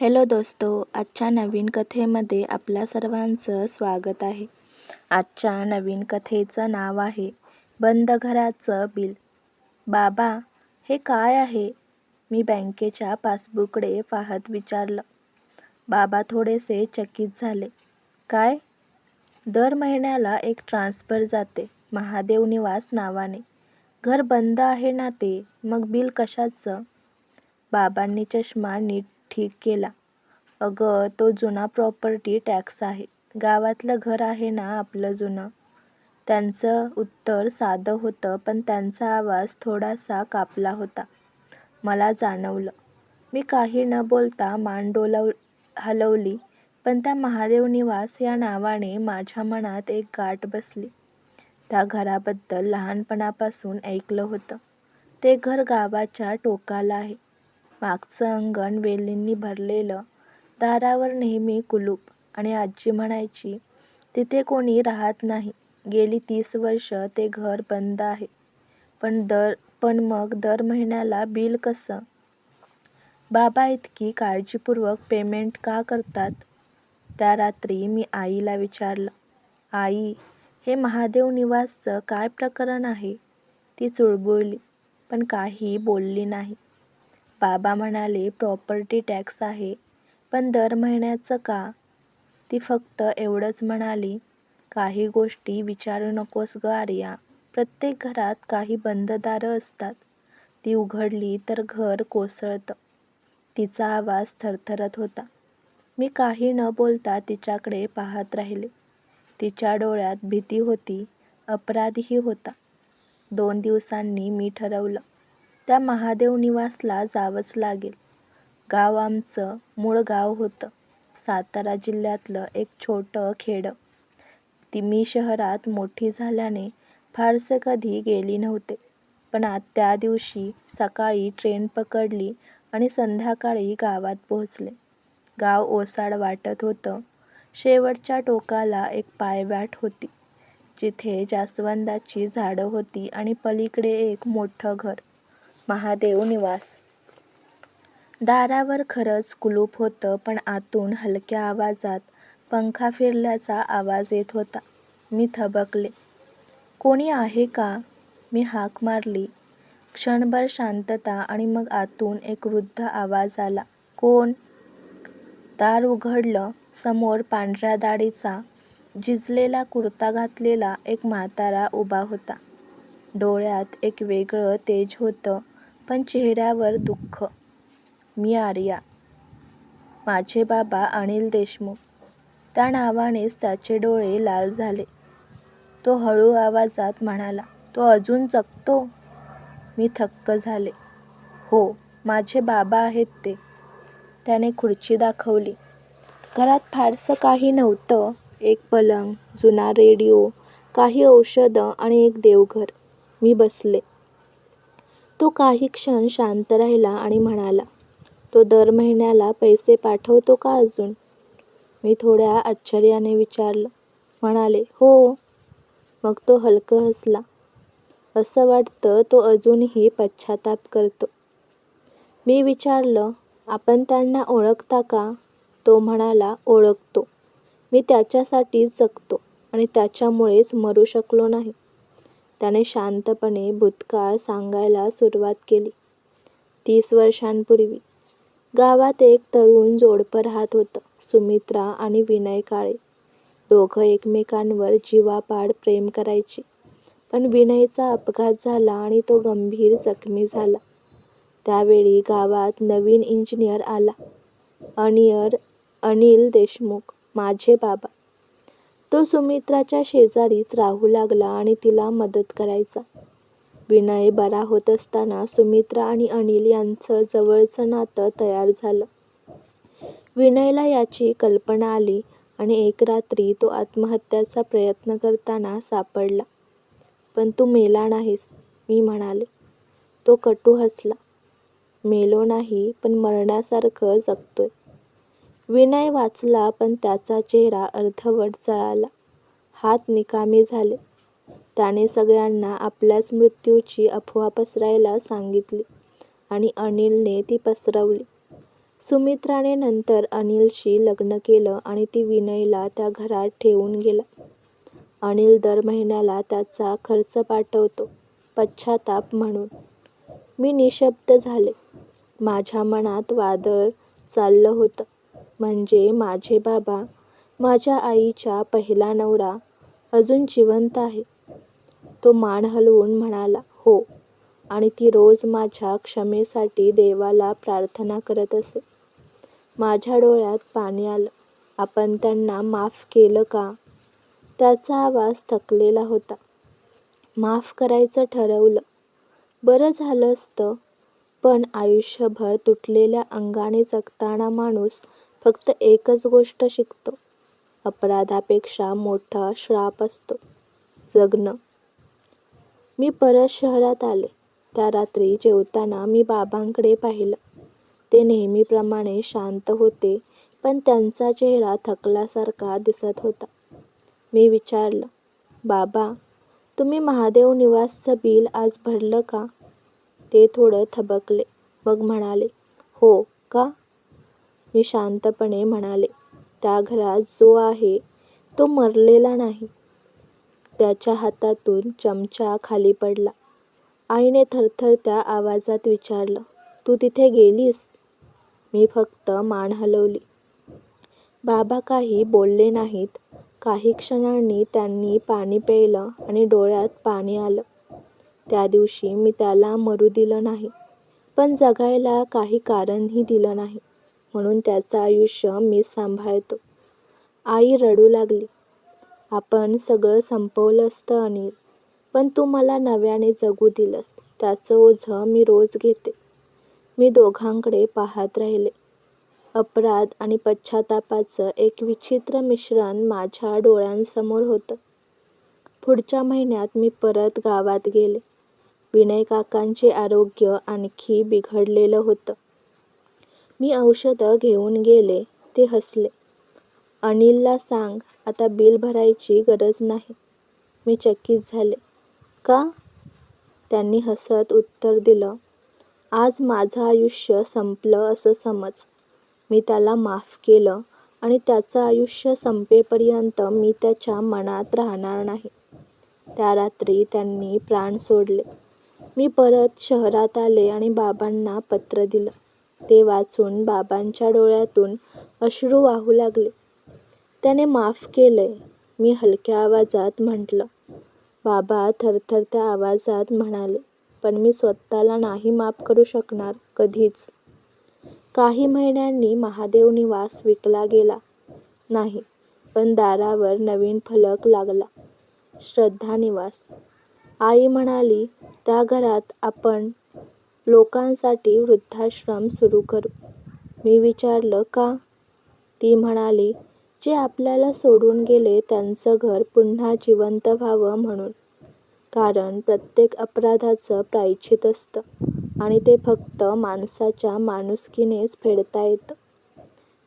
Hello दोस्तो आजच्या नवीन कथेमध्ये आपल्या सर्वांचं स्वागत आहे. आजच्या नवीन कथेचं नाव आहे बंद घराचं बिल. बाबा हे काय आहे? मी बँकेच्या पासबुकडे पाहत विचारलं. बाबा थोडेसे चकित झाले. काय? दर महिन्याला एक ट्रान्सफर जाते महादेव निवास नावाने. घर बंद आहे ना ते? मग बिल कशाचं? बाबांनी चष्मा नीट ठीक केला. अगं तो जुना प्रॉपर्टी टॅक्स आहे. गावातलं घर आहे ना आपलं जुनं? त्यांचं उत्तर साधं होतं पण त्यांचा आवाज थोडासा कापला होता. मला जाणवलं. मी काही न बोलता मान डोलव हलवली पण त्या महादेव निवास या नावाने माझ्या मनात एक गाठ बसली. त्या घराबद्दल लहानपणापासून ऐकलं होतं. ते घर गावाच्या टोकाला आहे. मागचं अंगण वेलींनी भरलेलं दारावर नेहमी कुलूप. आणि आजी म्हणायची तिथे कोणी राहत नाही. गेली तीस वर्ष ते घर बंद आहे. पण दर पण मग दर महिन्याला बिल कसं? बाबा इतकी काळजीपूर्वक पेमेंट का करतात त्या रात्री मी आईला विचारलं आई हे महादेव निवासचं काय प्रकरण आहे ती चुळबुळली पण काही बोलली नाही. बाबा म्हणाले प्रॉपर्टी टॅक्स आहे पण दर महिन्याचं का? ती फक्त एवढंच म्हणाली काही गोष्टी विचारू नकोस ग आर्या. प्रत्येक घरात काही बंद दारं असतात. ती उघडली तर घर कोसळतं. तिचा आवाज थरथरत होता. मी काही न बोलता तिच्याकडे पाहत राहिले. तिच्या डोळ्यात भीती होती अपराधही होता. दोन दिवसांनी मी ठरवलं त्या महादेव निवासला जावंच लागेल. गाव आमचं मूळ गाव होतं. सातारा जिल्ह्यातलं एक छोटं खेडं. ती मी शहरात मोठी झाल्याने फारसं कधी गेली नव्हते. पण आज त्या दिवशी सकाळी ट्रेन पकडली आणि संध्याकाळी गावात पोहोचले. गाव ओसाड वाटत होतं. शेवटच्या टोकाला एक पायवाट होती. जिथे जास्वंदाची झाडं होती आणि पलीकडे एक मोठं घर. महादेव निवास. दारावर खरंच कुलूप होतं पण आतून हलक्या आवाजात पंखा फिरल्याचा आवाज येत होता. मी थबकले. कोणी आहे का? मी हाक मारली. क्षणभर शांतता आणि मग आतून एक वृद्ध आवाज आला. कोण? दार उघडलं. समोर पांढऱ्या दाढीचा झिजलेला कुर्ता घातलेला एक म्हातारा उभा होता. डोळ्यात एक वेगळं तेज होतं. पण चेहऱ्यावर दुःख. मी आर्या. माझे बाबा अनिल देशमुख. त्या नावानेच त्याचे डोळे लाल झाले. तो हळू आवाजात म्हणाला तो अजून जगतो? मी थक्क झाले. हो माझे बाबा आहेत ते. त्याने खुर्ची दाखवली. घरात फारसं काही नव्हतं. एक पलंग जुना रेडिओ काही औषधं आणि एक देवघर. मी बसले. तो काही क्षण शांत राहिला आणि म्हणाला तो दर महिन्याला पैसे पाठवतो का अजून? मी थोड्या आश्चर्याने विचारलं. म्हणाले हो. मग तो हलकं हसला. असं वाटतं तो अजूनही पश्चाताप करतो. मी विचारलं आपण त्यांना ओळखता का? तो म्हणाला ओळखतो. मी त्याच्यासाठीच जगतो आणि त्याच्यामुळेच मरू शकलो नाही. त्याने शांतपणे भूतकाळ सांगायला सुरुवात केली. तीस वर्षांपूर्वी. गावात एक तरुण जोडपं राहत होतं सुमित्रा आणि विनय काळे. दोघं एकमेकांवर जीवापाड प्रेम करायचे. पण विनयचा अपघात झाला आणि तो गंभीर जखमी झाला. त्यावेळी गावात नवीन इंजिनियर आला. अनियर अनिल देशमुख माझे बाबा. तो सुमित्राच्या शेजारीच राहू लागला आणि तिला मदत करायचा. विनय बरा होत असताना सुमित्रा आणि अनिल यांचं जवळचं नातं तयार झालं. विनयला याची कल्पना आली आणि एक रात्री तो आत्महत्याचा प्रयत्न करताना सापडला. पण तू मेला नाहीस मी म्हणाले. तो कटू हसला. मेलो नाही पण मरण्यासारखं जगतोय. विनय वाचला पण त्याचा चेहरा अर्धवट जळाला हात निकामी झाले त्याने सगळ्यांना आपल्याच मृत्यूची अफवा पसरायला सांगितली आणि अनिलने ती पसरवली सुमित्राने नंतर अनिलशी लग्न केलं आणि ती विनयला त्या घरात ठेवून गेला. अनिल दर महिन्याला त्याचा खर्च पाठवतो पश्चाताप म्हणून. मी निःशब्द झाले. माझ्या मनात वादळ चाललं होतं. म्हणजे माझे बाबा, माझ्या आईचा पहिला नवरा अजून जिवंत आहे? तो मान हलवून म्हणाला हो आणि ती रोज माझ्या क्षमेसाठी देवाला प्रार्थना करत असे. माझ्या डोळ्यात पाणी आलं. आपण त्यांना माफ केलं का? त्याचा आवाज थकलेला होता. माफ करायचं ठरवलं. बरं झालं असतं. पण आयुष्यभर तुटलेल्या अंगाने जगताना माणूस फक्त एकच गोष्ट शिकतो. अपराधापेक्षा मोठा श्राप असतो जगणं. मी परत शहरात आले. त्या रात्री जेवताना मी बाबांकडे पाहिलं. ते नेहमीप्रमाणे शांत होते पण त्यांचा चेहरा थकल्यासारखा दिसत होता. मी विचारलं, बाबा, तुम्ही महादेव निवासचं बिल आज भरलं का? ते थोडं थबकले. मग म्हणाले, हो. का? मी शांतपणे म्हणाले, त्या घरात जो आहे तो मरलेला नाही. त्याच्या हातातून चमचा खाली पडला. आईने थरथरत्या आवाजात विचारलं, तू तिथे गेलीस? मी फक्त मान हलवली. बाबा काही बोलले नाहीत. काही क्षणांनी त्यांनी पाणी प्यायलं आणि डोळ्यात पाणी आलं. त्या दिवशी मी त्याला मरू दिलं नाही. पण जगायला काही कारणही दिलं नाही. म्हणून त्याचं आयुष्य मी सांभाळतो. आई रडू लागली. आपण सगळं संपवलं असतं अनिल. पण तू मला नव्याने जगू दिलंस त्याचं ओझं मी रोज घेते. मी दोघांकडे पाहत राहिले. अपराध आणि पश्चातापाचं एक विचित्र मिश्रण माझ्या डोळ्यांसमोर होतं. पुढच्या महिन्यात मी परत गावात गेले. विनयकाकांचे आरोग्य आणखी बिघडलेलं होतं. मी औषधं घेऊन गेले. ते हसले. अनिलला सांग आता बिल भरायची गरज नाही. मी चकित झाले. का? त्यांनी हसत उत्तर दिलं, आज माझं आयुष्य संपलं असं समज. मी त्याला माफ केलं आणि त्याचं आयुष्य संपेपर्यंत मी त्याच्या मनात राहणार नाही. त्या रात्री त्यांनी प्राण सोडले. मी परत शहरात आले आणि बाबांना पत्र दिलं. ते वाचून बाबांच्या डोळ्यातून अश्रू वाहू लागले. त्याने माफ केलंय, मी हलक्या आवाजात म्हटलं. बाबा थरथरत्या आवाजात म्हणाले, पण मी स्वतःला नाही माफ करू शकणार कधीच. काही महिन्यांनी महादेव निवास विकला गेला नाही पण दारावर नवीन फलक लागला, श्रद्धा निवास. आई म्हणाली, त्या घरात आपण लोकांसाठी वृद्धाश्रम सुरू करू. मी विचारलं का? ती म्हणाली, जे आपल्याला सोडून गेले त्यांचं घर पुन्हा जिवंत व्हावं म्हणून. कारण प्रत्येक अपराधाचं प्रायश्चित असतं आणि ते फक्त माणसाच्या माणुसकीनेच फेडता येतं.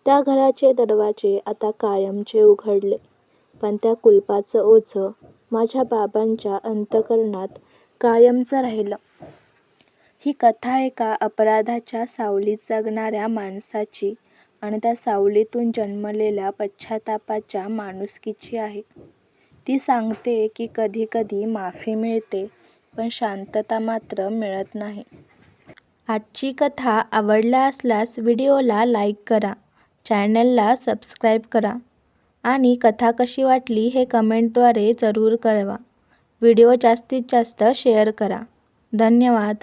त्या घराचे दरवाजे आता कायमचे उघडले. पण त्या कुलपाचं ओझं माझ्या बाबांच्या अंतःकरणात कायमचं राहिलं. ही कथा एका अपराधाच्या सावलीत जगणाऱ्या माणसाची आणि त्या सावलीतून जन्मलेल्या पश्चातापाच्या माणुसकीची आहे. ती सांगते की कधी कधी माफी मिळते पण शांतता मात्र मिळत नाही. आजची कथा आवडल्या असल्यास व्हिडिओला लाईक करा, चॅनलला सबस्क्राईब करा आणि कथा कशी वाटली हे कमेंटद्वारे जरूर कळवा. व्हिडिओ जास्तीत जास्त शेअर करा. धन्यवाद.